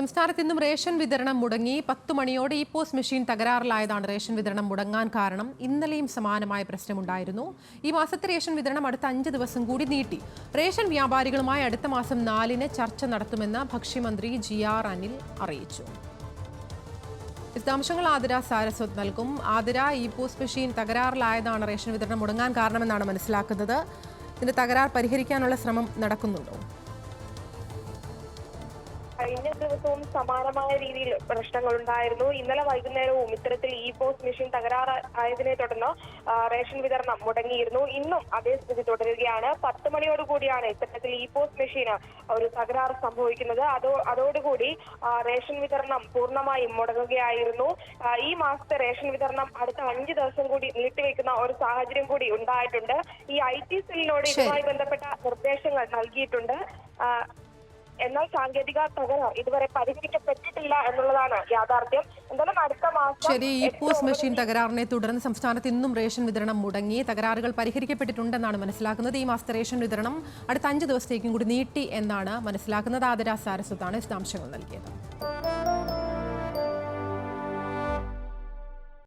സംസ്ഥാനത്ത് ഇന്നും റേഷൻ വിതരണം മുടങ്ങി. പത്തു മണിയോടെ ഇ പോസ്റ്റ് മെഷീൻ തകരാറിലായതാണ് റേഷൻ വിതരണം മുടങ്ങാൻ കാരണം. ഇന്നലെയും സമാനമായ പ്രശ്നമുണ്ടായിരുന്നു. ഈ മാസത്തെ റേഷൻ വിതരണം അടുത്ത അഞ്ച് ദിവസം കൂടി നീട്ടി. റേഷൻ വ്യാപാരികളുമായി അടുത്ത മാസം നാലിന് ചർച്ച നടത്തുമെന്ന് ഭക്ഷ്യമന്ത്രി ജി ആർ അനിൽ അറിയിച്ചു. വിശദാംശങ്ങൾ ആതിര സാരസ്വത് നൽകും. ആതിര ഇ പോസ്റ്റ് മെഷീൻ തകരാറിലായതാണ് റേഷൻ വിതരണം മുടങ്ങാൻ കാരണമെന്നാണ് മനസ്സിലാക്കുന്നത്. ഇതിന്റെ തകരാർ പരിഹരിക്കാനുള്ള ശ്രമം നടക്കുന്നുണ്ടോ? കഴിഞ്ഞ ദിവസവും സമാനമായ രീതിയിൽ പ്രശ്നങ്ങൾ ഉണ്ടായിരുന്നു ഇന്നലെ വൈകുന്നേരവും ഇത്തരത്തിൽ ഇ പോസ്റ്റ് മെഷീൻ തകരാറായതിനെ തുടർന്ന് റേഷൻ വിതരണം മുടങ്ങിയിരുന്നു. ഇന്നും അതേ സ്ഥിതി തുടരുകയാണ്. പത്ത് മണിയോടുകൂടിയാണ് ഇത്തരത്തിൽ ഇ പോസ്റ്റ് മെഷീന് ഒരു തകരാറ് സംഭവിക്കുന്നത്. അതോ അതോടുകൂടി റേഷൻ വിതരണം പൂർണമായും മുടങ്ങുകയായിരുന്നു. ഈ മാസത്തെ റേഷൻ വിതരണം അടുത്ത അഞ്ച് ദിവസം കൂടി നീട്ടിവെക്കുന്ന ഒരു സാഹചര്യം കൂടി ഉണ്ടായിട്ടുണ്ട്. ഈ ഐ ടി സെല്ലിനോട് ഇതുമായി ബന്ധപ്പെട്ട നിർദ്ദേശങ്ങൾ നൽകിയിട്ടുണ്ട്. എന്നാൽ സാങ്കേതിക തകരാർ ഇതുവരെ പരിഹരിക്കപ്പെട്ടിട്ടില്ല എന്നുള്ളതാണ് യാഥാർത്ഥ്യം. എന്തായാലും അടുത്ത മാസം ശരി ഈ പോസ്റ്റ് മെഷീൻ തകരാറിനെ തുടർന്ന് സംസ്ഥാനത്ത് ഇന്നും റേഷൻ വിതരണം മുടങ്ങി. തകരാറുകൾ പരിഹരിക്കപ്പെട്ടിട്ടുണ്ടെന്നാണ് മനസ്സിലാക്കുന്നത്. ഈ മാസത്തെ റേഷൻ വിതരണം അടുത്ത അഞ്ച് ദിവസത്തേക്കും കൂടി നീട്ടി എന്നാണ് മനസ്സിലാക്കുന്നത്. ആദരാ സാരസ്വത്താണ് വിശദാംശങ്ങൾ നൽകിയത്.